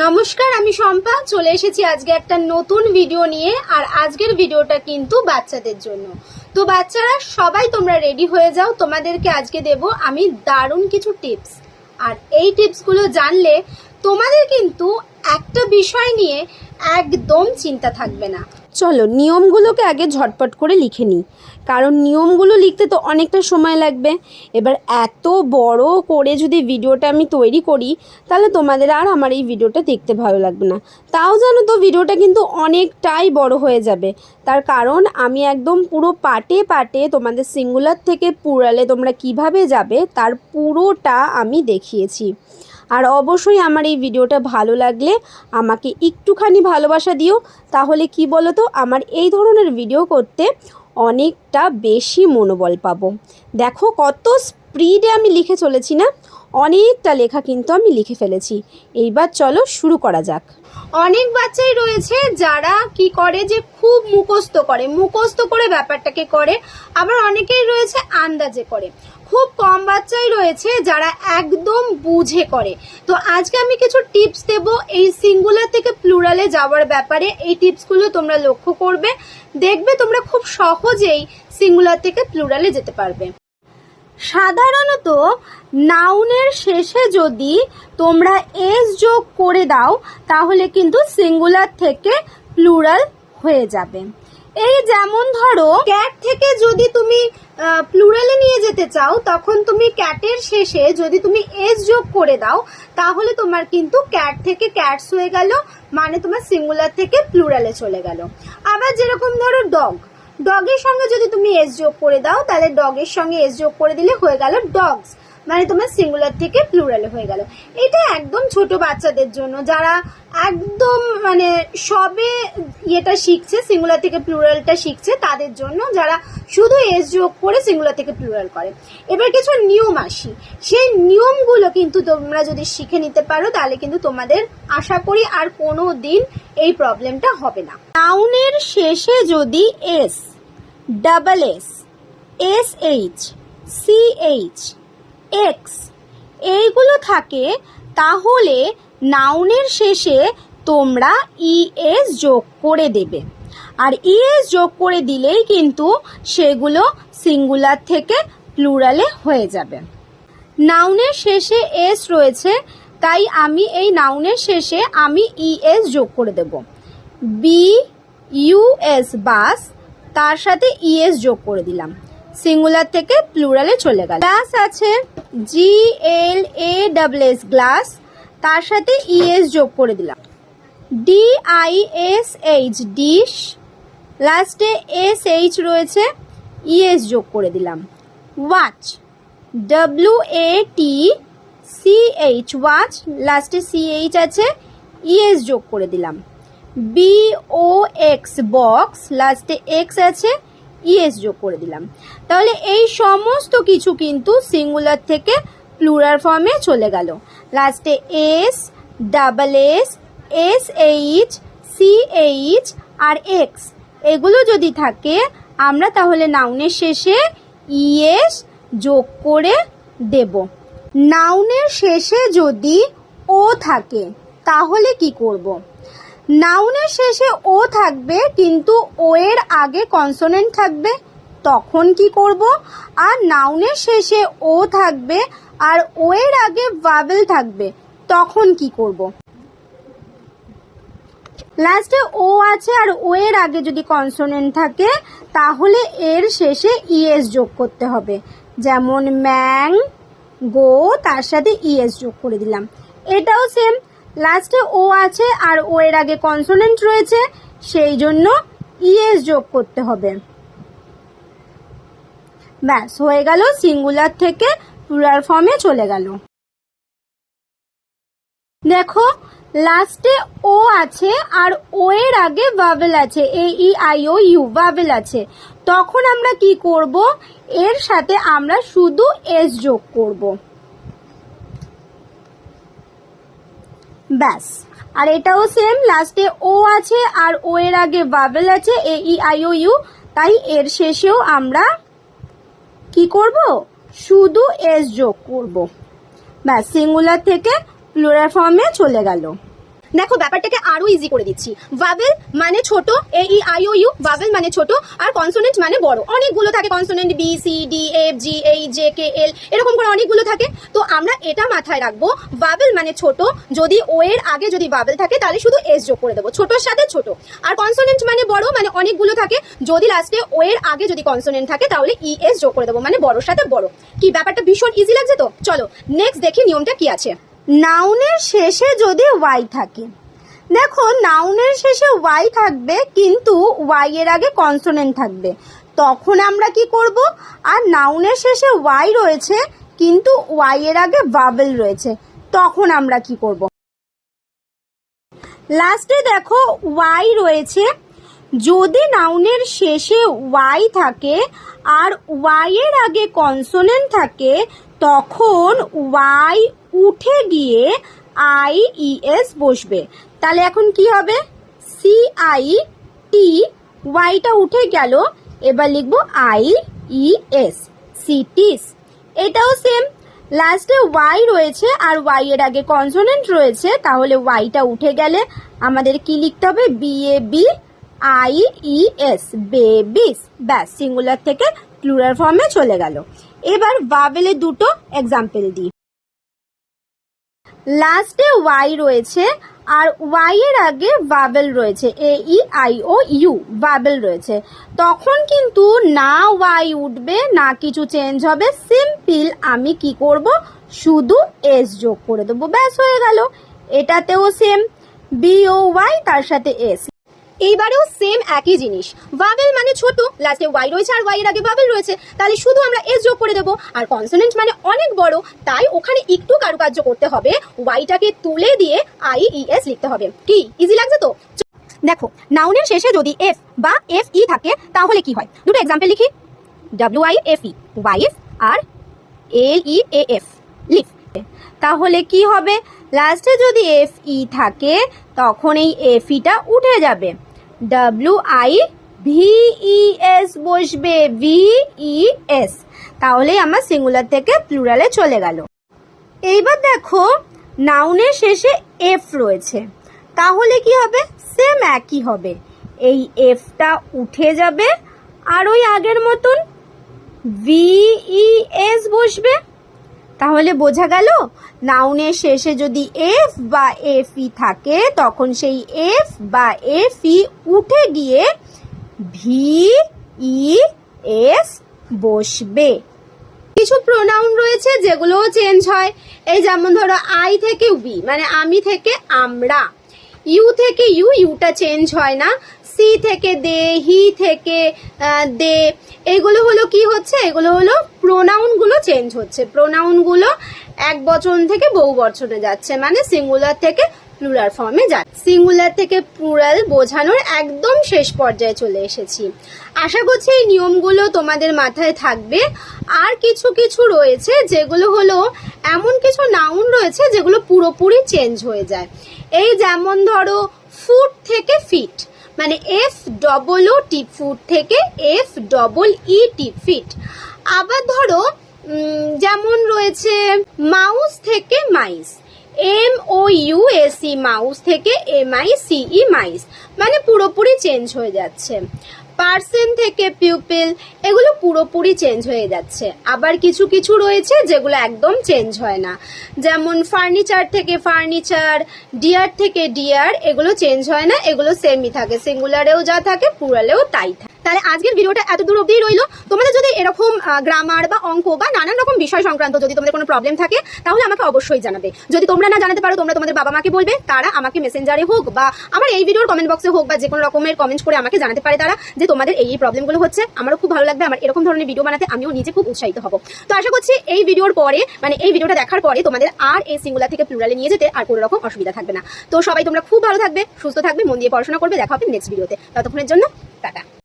নমস্কার, আমি শম্পা। চলে এসেছি আজকে একটা নতুন ভিডিও নিয়ে, আর আজকের ভিডিওটা কিন্তু বাচ্চাদের জন্য। তো বাচ্চারা, সবাই তোমরা রেডি হয়ে যাও, তোমাদেরকে আজকে দেব আমি দারুণ কিছু টিপস আর এই টিপসগুলো জানলে তোমাদের কিন্তু একটা বিষয় নিয়ে একদম চিন্তা থাকবে না। চলো নিয়মগুলোকে আগে ঝটপট করে লিখে নিই। কারণ নিয়মগুলো লিখতে তো অনেকটা সময় লাগবে। এবার এত বড় করে যদি ভিডিওটা আমি তৈরি করি, তাহলে তোমাদের আর আমার এই ভিডিওটা দেখতে ভালো লাগবে না। তাও জানো তো ভিডিওটা কিন্তু অনেকটাই বড় হয়ে যাবে। তার কারণ আমি একদম পুরো পাটে পাটে তোমাদের সিঙ্গুলার থেকে পুরালে তোমরা কীভাবে যাবে, তার পুরোটা আমি দেখিয়েছি। আর অবশ্যই আমার এই ভিডিওটা ভালো লাগলে আমাকে একটুখানি ভালোবাসা দিও। তাহলে কি বলো তো আমার এই ধরনের ভিডিও করতে অনেকটা বেশি মনোবল পাবো। দেখো কত স্পিডে আমি লিখে চলেছি না? অনেকটা লেখা কিন্তু আমি লিখে ফেলেছি। এইবার চলো শুরু করা যাক। অনেক বাচ্চাই রয়েছে যারা কি করে যে খুব মুখস্থ করে মুখস্থ করে ব্যাপারটাকে করে। আবার অনেকেই রয়েছে আন্দাজে করে। খুব কম বাচ্চাই রয়েছে যারা একদম বুঝে করে। তো আজকে আমি কিছু টিপস দেব এই সিঙ্গুলার থেকে প্লুরালে যাওয়ার ব্যাপারে। এই টিপসগুলো তোমরা লক্ষ্য করবে। দেখবে তোমরা খুব সহজেই সিঙ্গুলার থেকে প্লুরালে যেতে পারবে। সাধারণত নাউনের শেষে যদি তোমরা এস যোগ করে দাও, তাহলে কিন্তু সিঙ্গুলার থেকে প্লুরাল হয়ে যাবে। এই যেমন ধরো, ক্যাট থেকে যদি তুমি প্লুরালে নিয়ে যেতে চাও, তখন তুমি ক্যাটের শেষে যদি তুমি এস যোগ করে দাও, তাহলে তোমার কিন্তু ক্যাট থেকে ক্যাটস হয়ে গেল মানে তোমার সিঙ্গুলার থেকে প্লুরালে চলে গেল। আবার যেরকম ধরো ডগ ডগের সঙ্গে যদি তুমি এস যোগ করে দাও, তাহলে ডগের সঙ্গে এস যোগ করে দিলে হয়ে গেল ডগস মানে তোমার সিঙ্গুলার থেকে প্লুরালে হয়ে গেল। এটা একদম ছোট বাচ্চাদের জন্য, যারা একদম মানে সবে ইয়েটা শিখছে সিঙ্গুলার থেকে প্লুরালটা শিখছে, তাদের জন্য যারা শুধু এস যোগ করে সিঙ্গুলার থেকে প্লুরাল করে। এবার কিছু নিয়ম আসি। সেই নিয়মগুলো কিন্তু তোমরা যদি শিখে নিতে পারো, তাহলে কিন্তু তোমাদের আশা করি আর কোনো দিন এই প্রবলেমটা হবে না। নাউনের শেষে যদি S double S S H C H X এইগুলো থাকে, তাহলে নাউনের শেষে তোমরা ইএস যোগ করে দেবে। আর ইএস যোগ করে দিলেই কিন্তু সেগুলো সিঙ্গুলার থেকে প্লুরালে হয়ে যাবে। নাউনের শেষে এস রয়েছে, তাই আমি এই নাউনের শেষে আমি ইএস যোগ করে দেব। বি ইউএস বাস তার সাথে ইএস যোগ করে দিলাম। সিঙ্গুলার থেকে প্লুরালে চলে গেল। গ্লাস আছে G L A double S glass তার সাথে ইএস যোগ করে দিলাম। D I S H dish লাস্টে এস এইচ রয়েছে ইএস যোগ করে দিলাম। Watch W A T C H watch লাস্টে সি এইচ আছে ইএস যোগ করে দিলাম। বি ও এক্স বক্স লাস্টে এক্স আছে ইএস যোগ করে দিলাম। তাহলে এই সমস্ত কিছু কিন্তু সিঙ্গুলার থেকে প্লুরাল ফর্মে চলে গেল। লাস্টে S double S S H C H আর এক্স এগুলো যদি থাকে, আমরা তাহলে নাউনের শেষে ইএস যোগ করে দেব। নাউনের শেষে যদি ও থাকে, তাহলে কি করব? নাউনের শেষে ও থাকবে, কিন্তু ও এর আগে কনসোনেন্ট থাকবে। তখন কি করব? আর নাউনের শেষে ও থাকবে, আর ও এর আগে ভাবেল থাকবে। তখন কি করব? লাস্টে ও আছে, আর ও এর আগে যদি কনসোনেন্ট থাকে, তাহলে এর শেষে ইএস যোগ করতে হবে। যেমন ম্যাং, গো, তার সাথে ইএস যোগ করে দিলাম। এটাও সেম লাস্টে ও আছে আর ও এর আগে কনসোনেন্ট রয়েছে, সেই জন্য ইএস যোগ করতে হবে। ব্যাস, হয়ে গেল সিঙ্গুলার থেকে প্লুরাল ফর্মে চলে গেল। দেখো লাস্টে ও আছে আর ও এর আগে ভাবেল আছে এ ই আই ও ইউ ভাবেল আছে। তখন আমরা কি করব? এর সাথে আমরা শুধু এস যোগ করব। ব্যাস। আর এটাও সেম লাস্টে ও আছে আর ও এর আগে বাবেল আছে এ ই আই ও ইউ তাই এর শেষেও আমরা কি করব? শুধু এস যোগ করব। ব্যাস সিঙ্গুলার থেকে প্লুরাল ফর্মে চলে গেল। দেখো, ব্যাপারটাকে আরও ইজি করে দিচ্ছি। ভাবেল মানে ছোট এ ই আই ও ইউ ভাবেল মানে ছোট, আর কনসোনেন্ট মানে বড়। অনেকগুলো থাকে consonant B C D F G H J K L এরকম করে অনেকগুলো থাকে। তো আমরা এটা মাথায় রাখব ভাবেল মানে ছোট, যদি ও এর আগে যদি ভাবেল থাকে, তাহলে শুধু এস যোগ করে দেবো। ছোটর সাথে ছোট। আর কনসোনেন্ট মানে বড় মানে অনেকগুলো থাকে। যদি লাস্টে ও এর আগে যদি কনসোনেন্ট থাকে, তাহলে ই এস যোগ করে দেবো মানে বড়োর সাথে বড়। কি, ব্যাপারটা ভীষণ ইজি লাগছে তো? চলো নেক্সট দেখি নিয়মটা কি আছে। নাউনের শেষে যদি ওয়াই থাকে। দেখো নাউনের শেষে ওয়াই থাকবে, কিন্তু ওয়াই এর আগে কনসোনেন্ট থাকবে। তখন আমরা কি করব? আর নাউনের শেষে ওয়াই রয়েছে, কিন্তু ওয়াই এর আগে ভাবেল রয়েছে। তখন আমরা কি করব? লাস্টে দেখো ওয়াই রয়েছে। যদি নাউনের শেষে ওয়াই থাকে, আর ওয়াই এর আগে কনসোনেন্ট থাকে তখন ওয়াই উঠে গিয়ে আই ই এস বসবে। তাহলে এখন কি হবে? সি আই টি ওয়াইটা উঠে গেল, এবার লিখব আই ই এস সিটিস এটাও সেম লাস্টে ওয়াই রয়েছে আর ওয়াই এর আগে কনসোনেন্ট রয়েছে, তাহলে ওয়াইটা উঠে গেলে আমাদের কি লিখতে হবে? B A B I E S babies ব্যাস সিঙ্গুলার থেকে প্লুরাল ফর্মে চলে গেল। এবার ভাবেলে দুটো এক্সাম্পল দিই। লাস্টে ওয়াই রয়েছে আর ওয়াই এর আগে ভাবেল রয়েছে এ ই আই ও ইউ ভাবেল রয়েছে। তখন কিন্তু না ওয়াই উঠবে, না কিছু চেঞ্জ হবে সিম্পল আমি কি করব? শুধু এস যোগ করে দেবো, ব্যাস হয়ে গেল। এটাতেও সেম বি ও ওয়াই তার সাথে এস এইবারেও সেম একই জিনিস। ভাবেল মানে ছোট লাস্টে ওয়াই রয়েছে আর ওয়াই এর আগে ভাবেল রয়েছে। তাহলে শুধু আমরা এস যোগ করে দেবো। আর কনসোনেন্ট মানে অনেক বড়, তাই ওখানে একটু কারুকার্য করতে হবে। ওয়াইটাকে তুলে দিয়ে আই ই এস লিখতে হবে। কি? ইজি লাগছে তো? দেখো নাউনের শেষে যদি এফ বা এফ ই থাকে, তাহলে কি হয়? দুটো এক্সাম্পল লিখি। W I F E wife R L E A F লিখ। তাহলে কি হবে? লাস্টে যদি এফ ই থাকে, তখন এই এফ ইটা উঠে যাবে। W I V E S বসবে ভি ই এস তাহলে আমার সিঙ্গুলার থেকে প্লুরালে চলে গেল। এইবার দেখো নাউনের শেষে এফ রয়েছে। তাহলে কি হবে? সেম একই হবে। এই এফটা উঠে যাবে, আর ওই আগের মতন ভিই এস বসবে তাহলে বোঝা গেল নাউনের শেষে যদি এফ বা এফ থাকে, তখন সেই এফ বা এফ উঠে গিয়ে ভি, ই এস বসবে। কিছু প্রোনাউন রয়েছে যেগুলোও চেঞ্জ হয়। এই যেমন ধরো আই থেকে উই মানে আমি থেকে আমরা। ইউ থেকে ইউ, ইউটা চেঞ্জ হয় না। সি থেকে দে, হি থেকে দে। এগুলো হলো কি হচ্ছে? এগুলো হলো প্রোনাউনগুলো চেঞ্জ হচ্ছে। প্রোনাউনগুলো এক বচন থেকে বহু বচনে যাচ্ছে মানে সিঙ্গুলার থেকে প্লুরাল ফর্মে যাচ্ছে। সিঙ্গুলার থেকে প্লুরাল বোঝানোর একদম শেষ পর্যায়ে চলে এসেছি। আশা করছি এই নিয়মগুলো তোমাদের মাথায় থাকবে। আর কিছু কিছু রয়েছে যেগুলো হলো এমন কিছু নাউন রয়েছে যেগুলো পুরোপুরি চেঞ্জ হয়ে যায়। এই যেমন ধরো ফুট থেকে ফিট মানে F double O T foot থেকে F double E T feet আবার ধরো যেমন রয়েছে মাউস থেকে mice. M O U S E mouse থেকে M I C E mice. মানে পুরোপুরি চেঞ্জ হয়ে যাচ্ছে। পার্সেন থেকে পিউপিল, এগুলো পুরোপুরি চেঞ্জ হয়ে যাচ্ছে। আবার কিছু কিছু রয়েছে যেগুলো একদম চেঞ্জ হয় না। যেমন ফার্নিচার থেকে ফার্নিচার, ডিয়ার থেকে ডিয়ার, এগুলো চেঞ্জ হয় না, এগুলো সেমই থাকে। সিঙ্গুলারেও যা থাকে পুরালেও তাই থাকে। তাহলে আজকের ভিডিওটা এত দূর অবধিই রইল। তোমাদের যদি এরকম গ্রামার বা অঙ্ক বা নানান রকম বিষয় সংক্রান্ত যদি তোমাদের কোনো প্রবলেম থাকে, তাহলে আমাকে অবশ্যই জানাবে। যদি তোমরা না জানাতে পারো, তোমরা তোমাদের বাবা মাকে বলবে, তারা আমাকে মেসেঞ্জারে হোক বা আমার এই ভিডিওর কমেন্ট বক্সে হোক বা যে কোনো রকমের কমেন্ট করে আমাকে জানাতে পারে তারা, যে তোমাদের এই এই প্রবলেমগুলো হচ্ছে। আমারও খুব ভালো লাগবে, আমার এরকম ধরনের ভিডিও বানাতে, আমিও নিজে খুব উৎসাহিত হব। তো আশা করছি এই ভিডিওর পরে মানে এই ভিডিওটা দেখার পরে তোমাদের আর এই সিঙ্গুলার থেকে প্লুরালে নিয়ে যেতে আর কোনো রকম অসুবিধা থাকবে না। তো সবাই তোমরা খুব ভালো থাকবে, সুস্থ থাকবে, মন দিয়ে পড়াশোনা করবে, দেখা হবে নেক্সট ভিডিওতে ততক্ষণের জন্য, টাটা।